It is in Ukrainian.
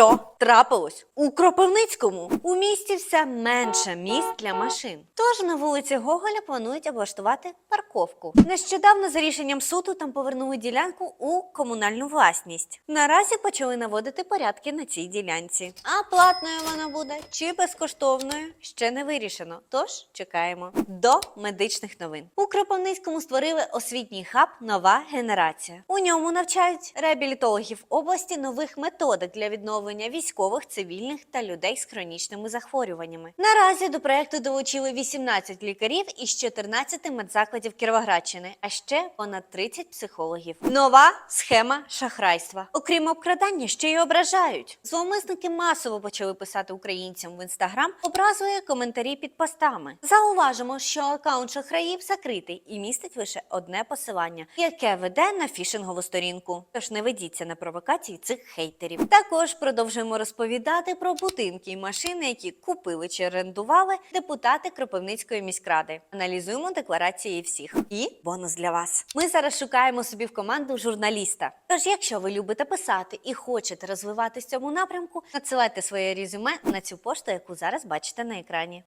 Що трапилось? У Кропивницькому у місті все менше місць для машин. Тож на вулиці Гоголя планують облаштувати парковку. Нещодавно за рішенням суду там повернули ділянку у комунальну власність. Наразі почали наводити порядки на цій ділянці. А платною вона буде чи безкоштовною ще не вирішено. Тож чекаємо. До медичних новин. У Кропивницькому створили освітній хаб Нова генерація. У ньому навчають реабілітологів області нових методик для відновлення військових, цивільних та людей з хронічними захворюваннями. Наразі до проекту долучили 18 лікарів із 14 медзакладів Кіровоградщини, а ще понад 30 психологів. Нова схема шахрайства. Окрім обкрадання, ще й ображають. Зловмисники масово почали писати українцям в інстаграм образливі коментарі під постами. Зауважимо, що аккаунт шахраїв закритий і містить лише одне посилання, яке веде на фішингову сторінку. Тож не ведіться на провокації цих хейтерів. Також продовжуємо розповідати про будинки і машини, які купили чи орендували депутати Кропивницької міськради. Аналізуємо декларації всіх. І бонус для вас. Ми зараз шукаємо собі в команду журналіста. Тож, якщо ви любите писати і хочете розвиватись в цьому напрямку, надсилайте своє резюме на цю пошту, яку зараз бачите на екрані.